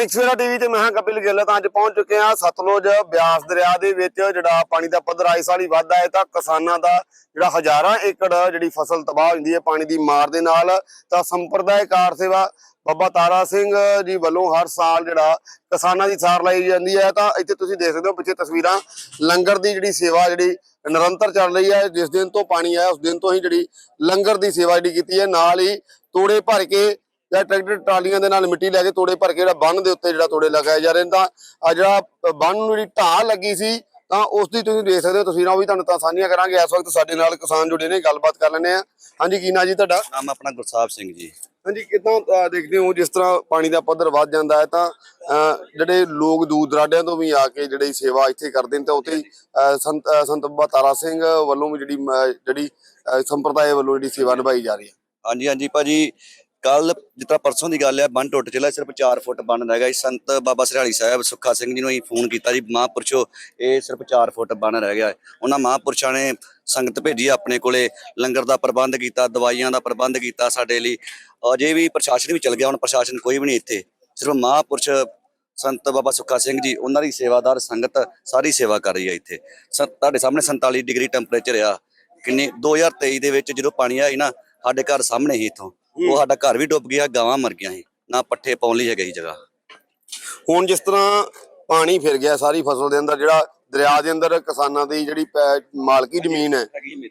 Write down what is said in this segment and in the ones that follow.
Dainik Savera TV ਤੇ ਮੈਂ ਹਾਂ ਕਪਿਲ ਗਿੱਲ, ਤਾਂ ਅੱਜ ਪਹੁੰਚ ਚੁੱਕੇ ਹਾਂ ਸਤਲੁਜ ਬਿਆਸ ਦਰਿਆ ਦੇ ਵਿੱਚ, ਜਿਹੜਾ ਪਾਣੀ ਦਾ ਪੱਧਰ ਆਏ ਸਾਲ ਹੀ ਵੱਧਦਾ ਹੈ ਤਾਂ ਕਿਸਾਨਾਂ ਦਾ ਜਿਹੜਾ ਹਜ਼ਾਰਾਂ ਏਕੜ ਜਿਹੜੀ ਫਸਲ ਤਬਾਹ ਹੋ ਹੈ ਪਾਣੀ ਦੀ ਮਾਰ ਦੇ ਨਾਲ। ਤਾਂ ਸੰਪਰਦਾਇਕਾਰ ਸੇਵਾ ਬਾਬਾ ਤਾਰਾ ਸਿੰਘ ਜੀ ਵੱਲੋਂ ਹਰ ਸਾਲ ਜਿਹੜਾ ਕਿਸਾਨਾਂ ਦੀ ਸਾਰ ਲਈ ਜਾਂਦੀ ਹੈ। ਤਾਂ ਇੱਥੇ ਤੁਸੀਂ ਦੇਖ ਸਕਦੇ ਹੋ ਪਿੱਛੇ ਤਸਵੀਰਾਂ, ਲੰਗਰ ਦੀ ਜਿਹੜੀ ਸੇਵਾ ਜਿਹੜੀ ਨਿਰੰਤਰ ਚੱਲ ਰਹੀ ਹੈ, ਜਿਸ ਦਿਨ ਤੋਂ ਪਾਣੀ ਆਇਆ, ਉਸ ਦਿਨ ਤੋਂ ਹੀ ਜਿਹੜੀ ਲੰਗਰ ਦੀ ਸੇਵਾ ਜਿਹੜੀ ਕੀਤੀ ਹੈ, ਨਾਲ ਹੀ ਤੋੜੇ ਭਰ ਕੇ ਜਾਂ ਟਰੈਕਟਰ ਟਰਾਲੀਆਂ ਦੇ ਨਾਲ ਮਿੱਟੀ ਲੈ ਕੇ ਤੋੜੇ ਭਰ ਕੇ ਜਿਹੜਾ ਬੰਨ ਦੇ ਉੱਤੇ ਜਿਹੜਾ ਤੋੜੇ ਲਗਾਏ ਜਾ ਰਹੇ ਤਾਂ ਆ ਜਿਹੜਾ ਬੰਨ ਨੂੰ ਜਿਹੜੀ ਢਾਹ ਲੱਗੀ ਸੀ ਤਾਂ ਉਸ ਦੀ ਤੁਸੀਂ ਦੇਖ ਸਕਦੇ ਹੋ ਤਸਵੀਰਾਂ ਉਹ ਵੀ ਤੁਹਾਨੂੰ ਤਾਂ ਸਾਂਝੀਆਂ ਕਰਾਂਗੇ। ਇਸ ਵਕਤ ਸਾਡੇ ਨਾਲ ਕਿਸਾਨ ਜੁੜੇ ਨੇ ਗੱਲਬਾਤ ਕਰ ਲੈਂਦੇ ਆ ਹਾਂਜੀ ਕੀ ਨਾਂ ਜੀ ਤੁਹਾਡਾ? ਨਾਮ ਆਪਣਾ ਗੁਰਸਾਹਿਬ ਸਿੰਘ ਜੀ। ਹਾਂਜੀ ਕਿਦਾਂ ਦੇਖਦੇ ਹੋ ਜਿਸ ਤਰ੍ਹਾਂ ਪਾਣੀ ਦਾ ਪੱਧਰ ਵੱਧ ਜਾਂਦਾ ਹੈ ਤਾਂ ਜਿਹੜੇ ਲੋਕ ਦੂਰ ਦਰਾਡਿਆਂ ਤੋਂ ਵੀ ਆ ਕੇ ਜਿਹੜੀ ਸੇਵਾ ਇੱਥੇ ਕਰਦੇ ਨੇ ਤਾਂ ਉੱਥੇ ਸੰਤ ਸੰਤ ਬਾਬਾ ਤਾਰਾ ਸਿੰਘ ਵੱਲੋਂ ਵੀ ਜਿਹੜੀ ਜਿਹੜੀ ਸੰਪਰਦਾਇ ਵੱਲੋਂ ਜਿਹੜੀ ਸੇਵਾ ਨਿਭਾਈ ਜਾ ਰਹੀ ਹੈ। ਹਾਂਜੀ ਹਾਂਜੀ ਭਾਜੀ ਕੱਲ ਜਿੱਦਾਂ ਪਰਸੋਂ ਦੀ ਗੱਲ ਹੈ, ਬੰਨ ਟੁੱਟ ਚਲਾ, ਸਿਰਫ 4 ਫੁੱਟ ਬੰਨ ਰਹਿ ਗਿਆ ਸੀ। ਸੰਤ ਬਾਬਾ ਸਰਿਆਲੀ ਸਾਹਿਬ, ਸੁੱਖਾ ਸਿੰਘ ਜੀ ਨੂੰ ਅਸੀਂ ਫੋਨ ਕੀਤਾ ਜੀ, ਮਹਾਂਪੁਰਸ਼ੋ, ਇਹ ਸਿਰਫ 4 ਫੁੱਟ ਬੰਨ ਰਹਿ ਗਿਆ। ਉਹਨਾਂ ਮਹਾਂਪੁਰਸ਼ਾਂ ਨੇ ਸੰਗਤ ਭੇਜੀ ਆਪਣੇ ਕੋਲੇ, ਲੰਗਰ ਦਾ ਪ੍ਰਬੰਧ ਕੀਤਾ, ਦਵਾਈਆਂ ਦਾ ਪ੍ਰਬੰਧ ਕੀਤਾ ਸਾਡੇ ਲਈ। ਅਜੇ ਵੀ ਪ੍ਰਸ਼ਾਸਨ ਵੀ ਚਲ ਗਿਆ, ਹੁਣ ਪ੍ਰਸ਼ਾਸਨ ਕੋਈ ਵੀ ਨਹੀਂ ਇੱਥੇ। ਸਿਰਫ ਮਹਾਂਪੁਰਸ਼ ਸੰਤ ਬਾਬਾ ਸੁੱਖਾ ਸਿੰਘ ਜੀ, ਉਹਨਾਂ ਦੀ ਸੇਵਾਦਾਰ ਸੰਗਤ ਸਾਰੀ ਸੇਵਾ ਕਰ ਰਹੀ ਹੈ ਇੱਥੇ। ਸ- ਤੁਹਾਡੇ ਸਾਹਮਣੇ 47 ਡਿਗਰੀ ਟੈਂਪਰੇਚਰ ਆ। ਕਿੰਨੇ 2023 ਦੇ ਵਿੱਚ ਜਦੋਂ ਪਾਣੀ ਆਇਆ ਨਾ, ਸਾਡੇ ਘਰ ਸਾਹਮਣੇ ਹੀ ਇਥੋਂ। ਉਹ ਸਾਡਾ ਘਰ ਵੀ ਡੁੱਬ ਗਿਆ ਗਾਵਾਂ ਮਰ ਗਈਆਂ ਸੀ। ਨਾ ਪੱਠੇ ਪਾਉਣ ਲਈ ਹੈਗੀ ਜਗ੍ਹਾ। ਹੁਣ ਜਿਸ ਤਰ੍ਹਾਂ ਪਾਣੀ ਫਿਰ ਗਿਆ ਸਾਰੀ ਫਸਲ ਦੇ ਅੰਦਰ ਜਿਹੜਾ ਦਰਿਆ ਦੇ ਅੰਦਰ ਕਿਸਾਨਾਂ ਦੀ ਜਿਹੜੀ ਪੈ- ਮਾਲਕੀ ਜ਼ਮੀਨ ਹੈ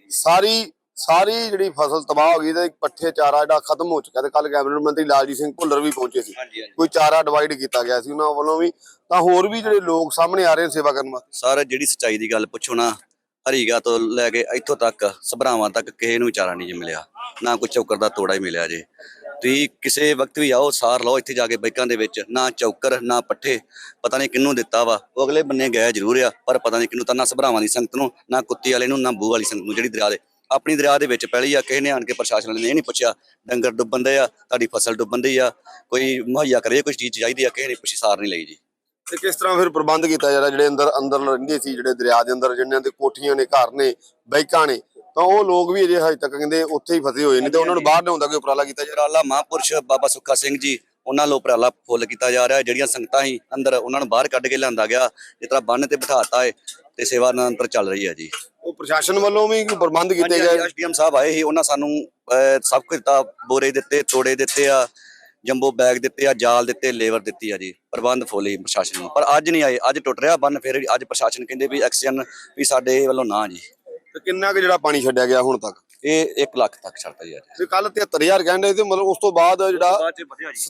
ਸਾਰੀ ਸਾਰੀ ਜਿਹੜੀ ਫਸਲ ਤਬਾਹ ਹੋ ਗਈ ਤੇ ਪੱਠੇ ਚਾਰਾ ਜਿਹੜਾ ਖਤਮ ਹੋ ਚੁੱਕਾ ਤੇ ਕੱਲ ਕੈਬਨਿਟ ਮੰਤਰੀ ਲਾਲਜੀਤ ਸਿੰਘ ਭੁੱਲਰ ਵੀ ਪਹੁੰਚੇ ਸੀ। ਹਾਂਜੀ ਹਾਂਜੀ। ਕੋਈ ਚਾਰਾ ਡਿਵਾਈਡ ਕੀਤਾ ਗਿਆ ਸੀ ਉਹਨਾਂ ਵੱਲੋਂ ਵੀ। ਤਾਂ ਹੋਰ ਵੀ ਜਿਹੜੇ ਲੋਕ ਸਾਹਮਣੇ ਆ ਰਹੇ ਨੇ ਸੇਵਾ ਕਰਨ ਵਾਸਤੇ। ਸਰ ਜਿਹੜੀ ਸਚਾਈ ਦੀ ਗੱਲ ਪੁੱਛੋ ਨਾ ਹਰੀਗਾ ਤੋਂ ਲੈ ਕੇ ਇੱਥੋਂ ਤੱਕ ਸਭਰਾਵਾਂ ਤੱਕ ਕਿਸੇ ਨੂੰ ਵਿਚਾਰਾ ਨਹੀਂ ਜੀ ਮਿਲਿਆ। ਨਾ ਕੋਈ ਚੌਕਰ ਦਾ ਤੋੜਾ ਹੀ ਮਿਲਿਆ ਜੇ। ਤੁਸੀਂ ਕਿਸੇ ਵਕਤ ਵੀ ਆਓ, ਸਾਰ ਲਓ ਇੱਥੇ ਜਾ ਕੇ ਬਾਈਕਾਂ ਦੇ ਵਿੱਚ। ਨਾ ਚੌਕਰ, ਨਾ ਪੱਠੇ। ਪਤਾ ਨਹੀਂ ਕਿੰਨੂੰ ਦਿੱਤਾ ਵਾ। ਉਹ ਅਗਲੇ ਬੰਨੇ ਗਏ ਜ਼ਰੂਰ ਆ, ਪਰ ਪਤਾ ਨਹੀਂ ਕਿੰਨੂੰ ਤਾਂ ਨਾ ਸਭਰਾਵਾਂ ਦੀ ਸੰਗਤ ਨੂੰ, ਨਾ ਕੁੱਤੀ ਵਾਲੇ ਨੂੰ, ਨਾ ਬੂ ਵਾਲੀ ਸੰਗਤ ਨੂੰ, ਜਿਹੜੀ ਦਰਿਆ ਦੇ। ਆਪਣੀ ਦਰਿਆ ਦੇ ਵਿੱਚ ਪਹਿਲੀ ਆ, ਕਿਸੇ ਨੇ ਆਣ ਕੇ ਪ੍ਰਸ਼ਾਸਨ ਨੇ ਇਹ ਨਹੀਂ ਪੁੱਛਿਆ, ਡੰਗਰ ਡੁੱਬਣ ਦੇ ਆ, ਤੁਹਾਡੀ ਫਸਲ ਡੁੱਬਣ ਦੀ ਆ, ਕੋਈ ਮੁਹੱਈਆ ਕਰੇ, ਕੋਈ ਚੀਜ਼ ਚਾਹੀਦੀ ਆ, ਕਿਸੇ ਨੇ ਪੁੱਛੀ ਸਾਰ ਨਹੀਂ ਲਈ ਜੀ। ਤੇ ਕਿਸ ਤਰ੍ਹਾਂ ਫਿਰ ਪ੍ਰਬੰਧ ਕੀਤਾ ਜਾ ਰਿਹਾ, ਜਿਹੜੇ ਅੰਦਰ ਅੰਦਰ ਰਹਿੰਦੇ ਸੀ, ਜਿਹੜੇ ਦਰਿਆ ਦੇ ਅੰਦਰ, ਜਿਨ੍ਹਾਂ ਦੇ ਕੋਠੀਆਂ ਨੇ, ਘਰ ਨੇ, ਬਾਈਕਾਂ ਨੇ ਤਾਂ ਉਹ ਲੋਕ ਵੀ ਅਜੇ ਹਜੇ ਤੱਕ ਕਹਿੰਦੇ ਉੱਥੇ ਹੀ ਫਸੇ ਹੋਏ ਨੇ ਤੇ ਉਹਨਾਂ ਨੂੰ ਬਾਹਰ ਲਿਆਉਂਦਾ ਕੋਈ ਉਪਰਾਲਾ ਕੀਤਾ ਜਾ ਉਪਰਾਲਾ ਮਹਾਂਪੁਰਸ਼ ਬਾਬਾ ਸੁੱਖਾ ਸਿੰਘ ਜੀ ਉਹਨਾਂ ਲੋ ਉਪਰਾਲਾ ਫੁੱਲ ਕੀਤਾ ਜਾ ਰਿਹਾ ਜਿਹੜੀਆਂ ਸੰਗਤਾਂ ਸੀ ਅੰਦਰ ਉਹਨਾਂ ਨੂੰ ਬਾਹਰ ਕੱਢ ਕੇ ਲਿਆਂਦਾ ਗਿਆ ਜਿਸ ਤਰ੍ਹਾਂ ਬੰਨ ਤੇ ਬਿਠਾਤਾ ਹੈ ਤੇ ਸੇਵਾ ਨਿਰੰਤਰ ਚੱਲ ਰਹੀ ਹੈ ਜੀ। ਉਹ ਪ੍ਰਸ਼ਾਸਨ ਵੱਲੋਂ ਵੀ ਪ੍ਰਬੰਧ ਕੀਤੇ ਗਏ? ਐਸਡੀਐਮ ਸਾਹਿਬ ਆਏ ਸੀ ਉਹਨਾਂ ਸਾਨੂੰ ਸਭ ਕੁਝ ਦਿੱਤਾ ਬੋਰੇ ਦਿੱਤੇ ਤੋੜੇ ਦਿੱਤੇ ਆ ਜੰਬੋ ਬੈਗ ਦਿੱਤੇ ਆ ਜਾਲ ਦਿੱਤੇ ਲੇਬਰ ਦਿੱਤੀ ਆ ਜੀ। ਪ੍ਰਬੰਧ ਫੁੱਲ ਹੀ ਪ੍ਰਸ਼ਾਸਨ ਨੂੰ। ਪਰ ਅੱਜ ਨਹੀਂ ਆਏ ਅੱਜ ਟੁੱਟ ਰਿਹਾ ਬੰਨ ਫਿਰ ਅੱਜ ਪ੍ਰਸ਼ਾਸਨ ਕਹਿੰਦੇ ਵੀ ਐਕਸੀਜਨ ਵੀ ਸਾਡੇ ਵੱਲੋਂ ਨਾ ਜੀ। ਤੇ ਕਿੰਨਾ ਕੁ ਜਿਹੜਾ ਪਾਣੀ ਛੱਡਿਆ ਗਿਆ ਹੁਣ ਤੱਕ? ਇਹ 1 ਲੱਖ ਤੱਕ ਛੱਡਤਾ ਜੀ ਅੱਜ। ਤੇ ਕੱਲ 73000 ਕਹਿੰਦੇ ਤੇ ਮਤਲਬ ਉਸ ਤੋਂ ਬਾਅਦ ਜਿਹੜਾ ਬਾਅਦ ਚ ਵਧਿਆ ਜੀ।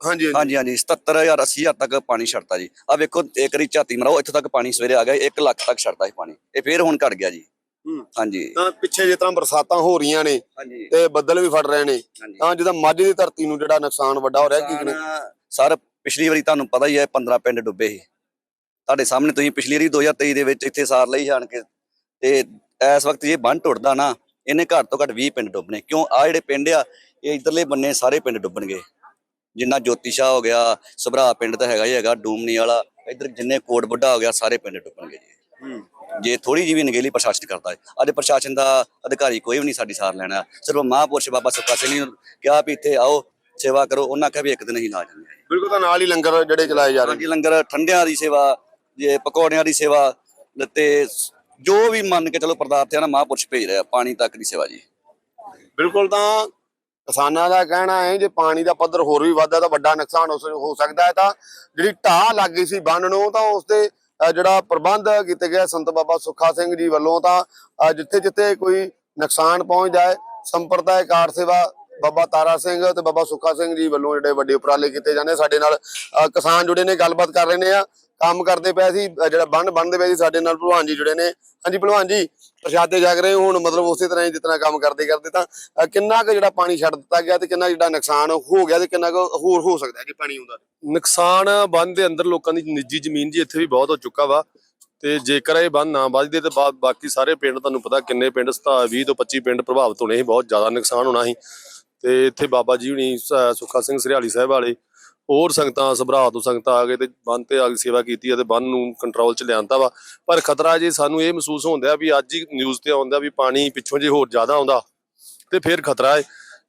ਹਾਂਜੀ ਹਾਂਜੀ। ਹਾਂਜੀ ਹਾਂਜੀ 77000 80000 ਤੱਕ ਪਾਣੀ ਛੱਡਤਾ ਜੀ। ਆ ਵੇਖੋ ਇੱਕ ਰੀ ਝਾਤੀ ਮਰਾਓ ਇੱਥੋਂ ਤੱਕ ਪਾਣੀ ਸਵੇਰੇ ਆ ਗਿਆ 1 ਲੱਖ ਤੱਕ ਛੱਡਤਾ ਸੀ ਪਾਣੀ। ਇਹ ਫੇਰ ਹੁਣ ਘਟ ਗਿਆ ਜੀ। ਹਾਂਜੀ। ਤਾਂ ਪਿੱਛੇ ਜਿਸ ਤਰ੍ਹਾਂ ਬਰਸਾਤਾਂ ਹੋ ਰਹੀਆਂ ਨੇ ਤੇ ਬੱਦਲ ਵੀ ਫਟ ਰਹੇ ਨੇ ਤਾਂ ਜਿਹਦਾ ਮੱਝ ਦੀ ਧਰਤੀ ਨੂੰ ਜਿਹੜਾ ਨੁਕਸਾਨ ਵੱਡਾ ਹੋ ਰਿਹਾ ਕੀ ਸਰ ਪਿਛਲੀ ਵਾਰੀ ਤੁਹਾਨੂੰ ਪਤਾ ਹੀ ਹੈ 15 ਪਿੰਡ ਡੁੱਬੇ ਸੀ। ਤੁਹਾਡੇ ਸਾਹਮਣੇ ਤੁਸੀਂ ਪਿਛਲੀ ਵਾਰੀ 2023 ਦੇ ਵਿੱਚ ਇੱਥੇ ਸਾਰ ਲਈ ਜਾਣ ਕੇ ਤੇ ਇਸ ਵਕਤ ਜੇ ਬੰਨ ਟੁੱਟਦਾ ਨਾ ਇਹਨੇ ਘੱਟ ਤੋਂ ਘੱਟ 20 ਪਿੰਡ ਡੁੱਬਣੇ। ਕਿਉਂ? ਆ ਜਿਹੜੇ ਪਿੰਡ ਆ ਇਹ ਇਧਰਲੇ ਬੰਨੇ ਸਾਰੇ ਪਿੰਡ ਡੁੱਬਣਗੇ। ਜਿੰਨਾ ਜੋਤੀ ਸ਼ਾਹ ਹੋ ਗਿਆ ਸਭਰਾ ਪਿੰਡ ਤਾਂ ਹੈਗਾ ਹੀ ਹੈਗਾ ਡੂਮਨੀ ਵਾਲਾ ਇਧਰ ਜਿੰਨੇ ਕੋਟ ਬੁੱਢਾ ਹੋ ਗਿਆ ਸਾਰੇ ਪਿੰਡ ਡੁੱਬਣਗੇ ਜੀ। ਜੇ ਥੋੜੀ ਜਿਹੀ ਵੀ ਨਗੇਲੀ ਪ੍ਰਸ਼ਾਸਨ ਕਰਦਾ ਹੈ ਅੱਜ ਪ੍ਰਸ਼ਾਸਨ ਦਾ ਅਧਿਕਾਰੀ ਕੋਈ ਵੀ ਨਹੀਂ ਸਾਡੀ ਸਾਰ ਲੈਣਾ। ਸਿਰਫ ਮਹਾਂਪੁਰਸ਼ ਬਾਬਾ ਸੁੱਖਾ ਸਿੰਘ ਨੂੰ ਕਿਹਾ ਵੀ ਇੱਥੇ ਆਓ ਸੇਵਾ ਕਰੋ ਉਹਨਾਂ ਕਿਹਾ ਵੀ ਇੱਕ ਦਿਨ ਹੀ ਲਾ ਜਾਂਦੇ ਬਿਲਕੁਲ ਤਾਂ ਨਾਲ ਹੀ ਲੰਗਰ ਜਿਹੜੇ ਚਲਾਏ ਜਾ ਰਹੇ ਹਾਂਜੀ ਲੰਗਰ ਠੰਡਿਆਂ ਦੀ ਸੇਵਾ ਜੇ ਪਕੌੜਿਆਂ ਦੀ ਸੇਵਾ ਤੇ ਜੋ ਵੀ ਮੰਨ ਕੇ ਚਲੋ ਪਦਾਰਥ ਆ ਮਹਾਂਪੁਰਸ਼ ਭੇਜ ਰਿਹਾ, ਪਾਣੀ ਤੱਕ ਦੀ ਸੇਵਾ ਜੀ। ਬਿਲਕੁਲ ਤਾਂ ਕਿਸਾਨਾਂ ਦਾ ਕਹਿਣਾ ਹੈ ਜੇ ਪਾਣੀ ਦਾ ਪੱਧਰ ਹੋਰ ਵੀ ਵੱਧਦਾ ਤਾਂ ਵੱਡਾ ਨੁਕਸਾਨ ਹੋ ਸਕਦਾ ਹੈ ਤਾਂ ਜਿਹੜੀ ਢਾਹ ਲੱਗ ਗਈ ਸੀ ਬੰਨ ਨੂੰ ਤਾਂ ਉਸ ਤੇ ਜਿਹੜਾ ਪ੍ਰਬੰਧ ਕੀਤੇ ਗਏ ਸੰਤ ਬਾਬਾ ਸੁੱਖਾ ਸਿੰਘ ਜੀ ਵੱਲੋਂ ਤਾਂ ਜਿੱਥੇ ਜਿੱਥੇ ਕੋਈ ਨੁਕਸਾਨ ਪਹੁੰਚਦਾ ਹੈ, ਸੰਪਰਦਾਇਕਾਰ ਸੇਵਾ ਬਾਬਾ ਤਾਰਾ ਸਿੰਘ ਤੇ ਬਾਬਾ ਸੁੱਖਾ ਸਿੰਘ ਜੀ ਵੱਲੋਂ ਜਿਹੜੇ ਵੱਡੇ ਉਪਰਾਲੇ ਕੀਤੇ ਜਾਂਦੇ ਸਾਡੇ ਨਾਲ ਕਿਸਾਨ ਜੁੜੇ ਨੇ, ਗੱਲਬਾਤ ਕਰ ਰਹੇ ਨੇ ਆ। ਕੰਮ ਕਰਦੇ ਪਏ ਸੀ ਜਿਹੜਾ ਬੰਨ ਬੰਨਦੇ ਪਏ ਸੀ, ਸਾਡੇ ਨਾਲ ਭਲਵਾਨ ਜੀ ਜੁੜੇ ਨੇ। ਹਾਂਜੀ ਭਲਵਾਨ ਜੀ, ਪ੍ਰਸ਼ਾਦੇ ਜਗ ਰਹੇ ਹੁਣ ਮਤਲਬ ਉਸੇ ਤਰ੍ਹਾਂ ਹੀ ਜਿਤਨਾ ਕੰਮ ਕਰਦੇ ਕਰਦੇ ਤਾਂ ਕਿੰਨਾ ਕੁ ਜਿਹੜਾ ਪਾਣੀ ਛੱਡ ਦਿੱਤਾ ਗਿਆ ਤੇ ਕਿੰਨਾ ਜਿਹੜਾ ਨੁਕਸਾਨ ਹੋ ਗਿਆ ਤੇ ਕਿੰਨਾ ਕੁ ਹੋਰ ਹੋ ਸਕਦਾ ਜੇ ਪਾਣੀ ਆਉਂਦਾ ਨੁਕਸਾਨ ਬੰਨ ਦੇ ਅੰਦਰ ਲੋਕਾਂ ਦੀ ਨਿੱਜੀ ਜ਼ਮੀਨ ਜੀ ਇੱਥੇ ਵੀ ਬਹੁਤ ਹੋ ਚੁੱਕਾ ਵਾ ਤੇ ਜੇਕਰ ਇਹ ਬੰਨ ਨਾ ਵੱਜਦੇ ਤੇ ਬਾਕੀ ਸਾਰੇ ਪਿੰਡ ਤੁਹਾਨੂੰ ਪਤਾ ਕਿੰਨੇ ਪਿੰਡ 20 ਤੋਂ 25 ਪਿੰਡ ਪ੍ਰਭਾਵਿਤ ਹੋਣੇ ਸੀ, ਬਹੁਤ ਜ਼ਿਆਦਾ ਨੁਕਸਾਨ ਹੋਣਾ ਸੀ। ਤੇ ਇੱਥੇ ਬਾਬਾ ਜੀ ਹੁਣੀ ਸੁੱਖਾ ਸਿੰਘ ਸਰਿਆਲੀ ਸਾਹਿਬ ਵਾਲੇ, ਹੋਰ ਸੰਗਤਾਂ, ਸਭਰਾ ਤੋਂ ਸੰਗਤਾਂ ਆ ਗਏ ਤੇ ਬੰਨ ਤੇ ਆ ਕੇ ਸੇਵਾ ਕੀਤੀ ਹੈ ਤੇ ਬੰਨ ਨੂੰ ਕੰਟਰੋਲ ਚ ਲਿਆਂਦਾ ਵਾ। ਪਰ ਖਤਰਾ ਜੇ ਸਾਨੂੰ ਇਹ ਮਹਿਸੂਸ ਹੁੰਦਾ ਵੀ ਅੱਜ ਹੀ ਨਿਊਜ਼ ਤੇ ਆਉਂਦਾ ਵੀ ਪਾਣੀ ਪਿੱਛੋਂ ਜੇ ਹੋਰ ਜ਼ਿਆਦਾ ਆਉਂਦਾ, ਤੇ ਫਿਰ ਖਤਰਾ ਹੈ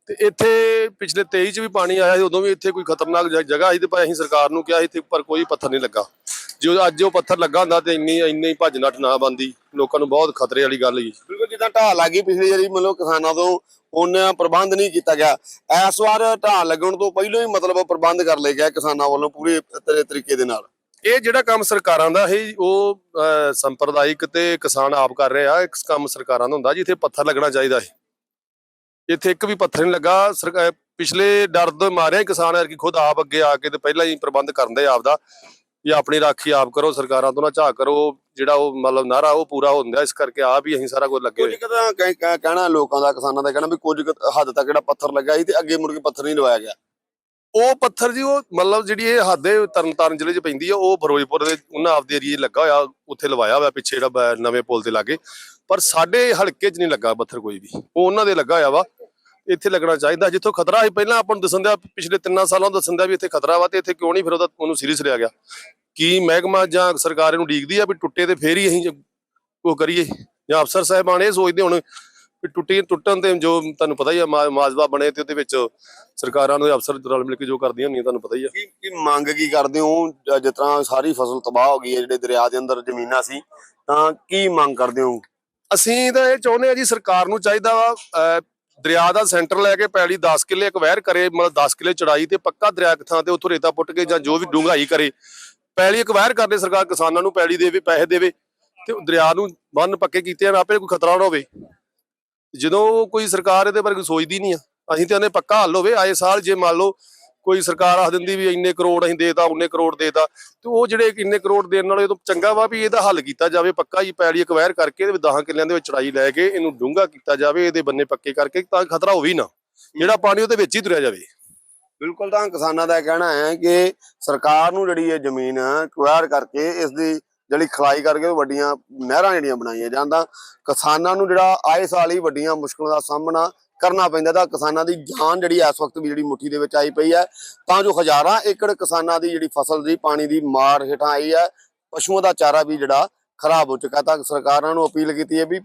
ਤੇ ਇੱਥੇ ਪਿਛਲੇ 23 ਚ ਵੀ ਪਾਣੀ ਆਇਆ ਸੀ, ਉਦੋਂ ਵੀ ਇੱਥੇ ਕੋਈ ਖਤਰਨਾਕ ਜਗ੍ਹਾ ਸੀ ਤੇ ਪਰ ਅਸੀਂ ਸਰਕਾਰ ਨੂੰ ਕਿਹਾ ਸੀ ਪਰ ਕੋਈ ਪੱਥਰ ਨਹੀਂ ਲੱਗਾ। ਜੇ ਅੱਜ ਉਹ ਪੱਥਰ ਲੱਗਾ ਹੁੰਦਾ ਤੇ ਇੰਨੀ ਇੰਨੀ ਭੱਜ ਨੱਠ ਨਾ ਬੰਦੀ ਲੋਕਾਂ ਨੂੰ ਬਹੁਤ ਖਤਰੇ ਵਾਲੀ ਗੱਲ ਸੀ ਬਿਲਕੁਲ ਜਿੱਦਾਂ ਢਾਹ ਗਈ ਪਿਛਲੀ ਵਾਰੀ, ਮਤਲਬ ਕਿਸਾਨਾਂ ਤੋਂ ਉਹਨਾਂ ਪ੍ਰਬੰਧ ਨਹੀਂ ਕੀਤਾ ਗਿਆ। ਇਸ ਵਾਰ ਢਾਹ ਲੱਗਣ ਤੋਂ ਪਹਿਲਾਂ ਹੀ ਮਤਲਬ ਪ੍ਰਬੰਧ ਕਰ ਲਏ ਗਿਆ ਕਿਸਾਨਾਂ ਵੱਲੋਂ ਪੂਰੇ ਤਰੀਕੇ ਦੇ ਨਾਲ। ਇਹ ਜਿਹੜਾ ਕੰਮ ਸਰਕਾਰਾਂ ਦਾ ਹੈ ਉਹ ਅਹ, ਸੰਪਰਦਾਇਕ ਤੇ ਕਿਸਾਨ ਆਪ ਕਰ ਰਹੇ ਆ। ਇੱਕ ਕੰਮ ਸਰਕਾਰਾਂ ਦਾ ਹੁੰਦਾ ਜਿੱਥੇ ਪੱਥਰ ਲੱਗਣਾ ਚਾਹੀਦਾ ਹੈ ਇੱਥੇ ਇੱਕ ਵੀ ਪੱਥਰ ਨਹੀਂ ਲੱਗਾ। ਸਰਕਾਰ ਪਿਛਲੇ ਡਰ ਦੇ ਮਾਰਿਆ ਕਿਸਾਨ ਯਾਰ ਕਿ ਖੁਦ ਆਪ ਅੱਗੇ ਆ ਕੇ ਤੇ ਪਹਿਲਾਂ ਹੀ ਪ੍ਰਬੰਧ ਕਰਨ ਦੇ ਆਪ ਦਾ ਵੀ ਆਪਣੀ ਰਾਖੀ ਆਪ ਕਰੋ ਸਰਕਾਰਾਂ ਤੋਂ ਨਾ ਝਾਕ ਕਰੋ ਜਿਹੜਾ ਉਹ ਮਤਲਬ ਨਾਰਾ ਉਹ ਪੂਰਾ ਹੁੰਦਾ ਇਸ ਕਰਕੇ ਆਪ ਹੀ ਅਸੀਂ ਸਾਰਾ ਕੁਝ ਲੱਗੇ ਕੁਝ ਹੋਏ ਕਦਾ ਕਹਿਣਾ ਲੋਕਾਂ ਦਾ ਕਿਸਾਨਾਂ ਦਾ ਕਹਿਣਾ ਵੀ ਕੁਝ ਕੁ ਹੱਦ ਤੱਕ ਜਿਹੜਾ ਪੱਥਰ ਲੱਗਾ ਸੀ ਤੇ ਅੱਗੇ ਮੁੜ ਕੇ ਪੱਥਰ ਨਹੀਂ ਲਵਾਇਆ ਗਿਆ। ਉਹ ਪੱਥਰ ਜੀ ਉਹ ਮਤਲਬ ਜਿਹੜੀ ਇਹ ਹੱਦ ਹੈ ਤਰਨਤਾਰਨ ਜ਼ਿਲ੍ਹੇ 'ਚ ਪੈਂਦੀ ਆ ਉਹ ਫਿਰੋਜ਼ਪੁਰ ਦੇ ਉਹਨਾਂ ਆਪਦੇ ਏਰੀਏ ਲੱਗਾ ਹੋਇਆ ਉੱਥੇ ਲਵਾਇਆ ਹੋਇਆ ਪਿੱਛੇ ਜਿਹੜਾ ਬ- ਨਵੇਂ ਪੁਲ ਤੇ ਲਾਗੇ। ਪਰ ਸਾਡੇ ਹਲਕੇ 'ਚ ਨਹੀਂ ਲੱਗਾ ਪੱਥਰ ਕੋਈ ਵੀ। ਉਹ ਉਹਨਾਂ ਦੇ ਲੱਗਾ ਹੋਇਆ ਵਾ। ਇੱਥੇ ਲੱਗਣਾ ਚਾਹੀਦਾ। ਜਿੱਥੋਂ ਖਤਰਾ ਸੀ ਪਹਿਲਾਂ ਆਪਾਂ ਨੂੰ ਦੱਸਣ ਦਿਆ ਪਿਛਲੇ ਤਿੰਨਾਂ ਸਾਲਾਂ ਤੋਂ ਦੱਸਣ ਦਿਆ ਵੀ ਇੱਥੇ ਖਤਰਾ ਵਾ ਤੇ ਇੱਥੇ ਕਿਉਂ ਨਹੀਂ ਫਿਰ ਉਹਦਾ ਉਹਨੂੰ ਸੀਰੀਅਸ ਲਿਆ ਗਿਆ। ਕੀ ਮਹਿਕਮਾ ਜਾਂ ਸਰਕਾਰ ਇਹਨੂੰ ਡੀਕਦੀ ਆ ਵੀ ਟੁੱਟੇ ਤੇ ਫੇਰ ਹੀ ਅਸੀਂ ਉਹ ਕਰੀਏ? ਜਾਂ ਅਫਸਰ ਸਾਹਿਬਾਨ ਇਹ ਸੋਚਦੇ ਹੁਣ ਵੀ ਟੁੱਟੀ ਟੁੱਟਣ ਤੇ ਜੋ ਤੁਹਾਨੂੰ ਪਤਾ ਹੀ ਆ ਮਾਜਵਾ ਬਣੇ ਤੇ ਉਹਦੇ ਵਿੱਚ ਸਰਕਾਰਾਂ ਨੂੰ ਅਫਸਰ ਰਲ ਮਿਲ ਕੇ ਜੋ ਕਰਦੀਆਂ ਹੁੰਦੀਆਂ ਤੁਹਾਨੂੰ ਪਤਾ ਹੀ ਆ। ਕੀ ਕੀ ਮੰਗ ਕੀ ਕਰਦੇ ਹੋ? ਜਿਸ ਤਰ੍ਹਾਂ ਸਾਰੀ ਫਸਲ ਤਬਾਹ ਹੋ ਗਈ ਹੈ ਜਿਹੜੇ ਦਰਿਆ ਦੇ ਅੰਦਰ ਜ਼ਮੀਨਾਂ ਸੀ ਤਾਂ ਕੀ ਮੰਗ ਕਰਦੇ ਹੋ? ਅਸੀਂ ਤਾਂ ਇਹ ਚਾਹੁੰਦੇ ਆ ਜੀ ਸਰਕਾਰ ਨੂੰ ਚਾਹੀਦਾ ਵਾ ਦਰਿਆ ਦਾ ਸੈਂਟਰ ਲੈ ਕੇ ਪੈਲੀ 10 ਕਿੱਲੇ ਅਕਵਾਇਰ ਕਰੇ, ਮਤਲਬ 10 ਕਿੱਲੇ ਚੜਾਈ ਤੇ ਪੱਕਾ ਦਰਿਆ ਥਾਂ ਤੇ ਉੱਥੋਂ ਰੇਤਾ ਪੁੱਟ ਕੇ ਜਾਂ ਜੋ ਵੀ ਡੂੰਘਾਈ ਕਰੇ। ਪੈਲੀ ਅਕਵਾਇਰ ਕਰਦੇ ਸਰਕਾਰ ਕਿਸਾਨਾਂ ਨੂੰ ਪੈਲੀ ਦੇਵੇ, ਪੈਸੇ ਦੇਵੇ ਤੇ ਦਰਿਆ ਨੂੰ ਬੰਨ ਪੱਕੇ ਕੀਤੇ ਹਨ, ਆਪੇ ਕੋਈ ਖਤਰਾ ਨਾ ਹੋਵੇ। ਜਦੋਂ ਕੋਈ ਸਰਕਾਰ ਇਹਦੇ ਬਾਰੇ ਕੋਈ ਸੋਚਦੀ ਨਹੀਂ ਆ, ਅਸੀਂ ਤੇ ਉਹਨੇ ਪੱਕਾ ਹੱਲ ਹੋਵੇ, ਆਏ ਸਾਲ ਜੇ ਮੰਨ ਲਓ ਕੋਈ ਸਰਕਾਰ ਆਖ ਦਿੰਦੀ ਵੀ ਇੰਨੇ ਕਰੋੜ ਅਸੀਂ ਦੇਤਾ ਉਹਨੇ ਕਰੋੜ ਦੇਤਾ, ਤੇ ਉਹ ਜਿਹੜੇ ਇੰਨੇ ਕਰੋੜ ਦੇਣ ਨਾਲੋਂ ਤੋਂ ਚੰਗਾ ਵਾ ਵੀ ਇਹਦਾ ਹੱਲ ਕੀਤਾ ਜਾਵੇ, ਪੱਕਾ ਹੀ ਪੈਲੀ ਅਕਵਾਇਰ ਕਰਕੇ ਇਹਦੇ 10 ਕਿੱਲਿਆਂ ਦੇ ਵਿੱਚ ਚੜਾਈ ਲੈ ਕੇ ਇਹਨੂੰ ਡੂੰਘਾ ਕੀਤਾ ਜਾਵੇ, ਇਹਦੇ ਬੰਨੇ ਪੱਕੇ ਕਰਕੇ ਤਾਂ ਖਤਰਾ ਹੋਵੇ ਨਾ, ਜਿਹੜਾ ਪਾਣੀ ਉਹਦੇ ਵਿੱਚ ਹੀ ਤੁਰਿਆ ਜਾਵੇ। ਬਿਲਕੁਲ ਤਾਂ ਕਿਸਾਨਾਂ ਦਾ ਇਹ ਕਹਿਣਾ ਹੈ ਕਿ ਸਰਕਾਰ ਨੂੰ ਜਿਹੜੀ ਇਹ ਜ਼ਮੀਨ ਕੁਆਇਰ ਕਰਕੇ ਇਸ ਦੀ ਜਿਹੜੀ ਖਲਾਈ ਕਰਕੇ ਉਹ ਵੱਡੀਆਂ ਨਹਿਰਾਂ ਜਿਹੜੀਆਂ ਬਣਾਈਆਂ ਜਾਂਦਾ ਕਿਸਾਨਾਂ ਨੂੰ ਜਿਹੜਾ ਆਏ ਸਾਲ ਹੀ ਵੱਡੀਆਂ ਮੁਸ਼ਕਲਾਂ ਦਾ ਸਾਹਮਣਾ ਕਰਨਾ ਪੈਂਦਾ ਤਾਂ ਕਿਸਾਨਾਂ ਦੀ ਜਾਨ ਜਿਹੜੀ ਇਸ ਵਕਤ ਵੀ ਜਿਹੜੀ ਮੁੱਠੀ ਦੇ ਵਿੱਚ ਆਈ ਪਈ ਹੈ। ਤਾਂ ਜੋ ਹਜ਼ਾਰਾਂ ਏਕੜ ਕਿਸਾਨਾਂ ਦੀ ਜਿਹੜੀ ਫਸਲ ਦੀ ਪਾਣੀ ਦੀ ਮਾਰ ਹੇਠਾਂ ਆਈ ਹੈ, ਪਸ਼ੂਆਂ ਦਾ ਚਾਰਾ ਵੀ ਜਿਹੜਾ ਖਰਾਬ ਹੋ ਚੁੱਕਾ ਤਾਂ ਸਰਕਾਰਾਂ ਨੂੰ ਅਪੀਲ ਕੀਤੀ ਹੈ ਵੀ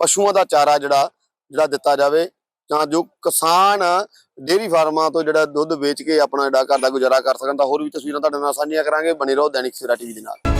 ਪਸ਼ੂਆਂ ਦਾ ਚਾਰਾ ਜਿਹੜਾ ਜਿਹੜਾ ਦਿੱਤਾ ਜਾਵੇ। ਤਾਂ ਜੋ ਕਿਸਾਨ ਡੇਅਰੀ ਫਾਰਮਾਂ ਤੋਂ ਜਿਹੜਾ ਦੁੱਧ ਵੇਚ ਕੇ ਆਪਣਾ ਜਿਹੜਾ ਘਰ ਦਾ ਗੁਜ਼ਾਰਾ ਕਰ ਸਕਣ ਤਾਂ ਹੋਰ ਵੀ ਤਸਵੀਰਾਂ ਤੁਹਾਡੇ ਨਾਲ ਸਾਂਝੀਆਂ ਕਰਾਂਗੇ। ਬਣੇ ਰਹੋ ਦੈਨਿਕ ਸਵੇਰਾ ਟੀਵੀ ਦੇ ਨਾਲ।